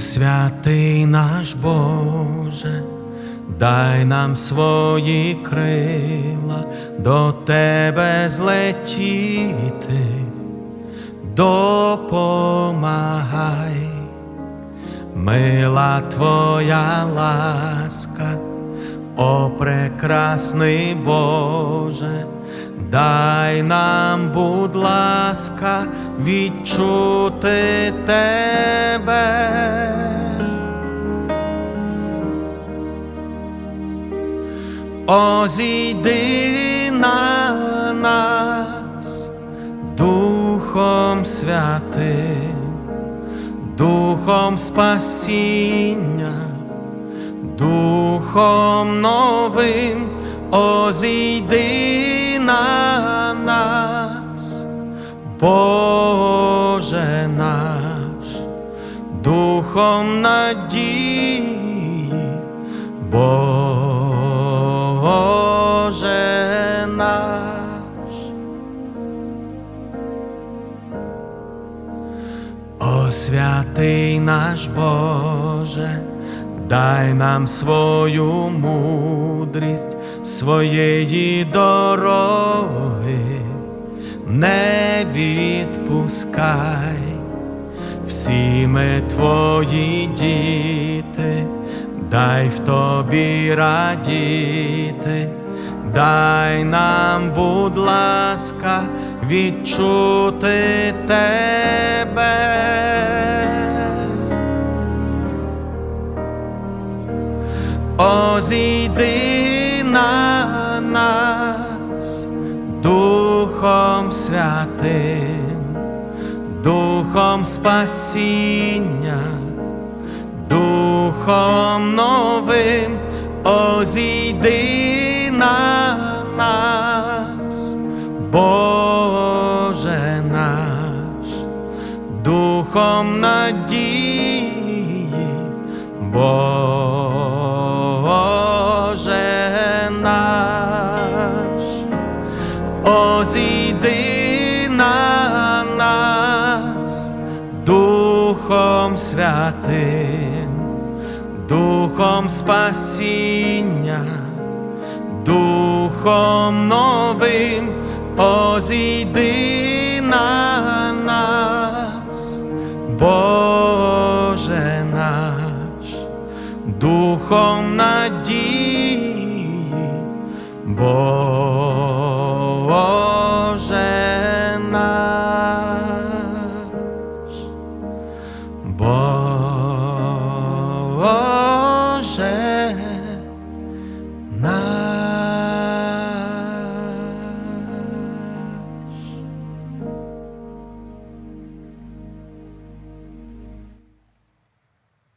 святий наш Боже, дай нам свої крила до Тебе злетіти, допомагай, мила Твоя ласка, о прекрасний Боже. Дай нам, будь ласка, відчути тебе. Озійди на нас Духом Святим, Духом спасіння, Духом новим, озійди на нас, Боже наш, Духом надії, Боже наш. О святий наш Боже, дай нам свою мудрість своєї дороги, не відпускай, всі ми твої діти, дай в тобі радіти. Дай нам, будь ласка, відчути тебе. Озійди на нас Духом Святим, Духом спасіння, Духом новим, озійди на нас, Боже наш, Духом надії, Боже озійди на нас, Духом Святим, Духом спасіння, Духом новим, озійди на нас, Боже наш, Духом надії, Боже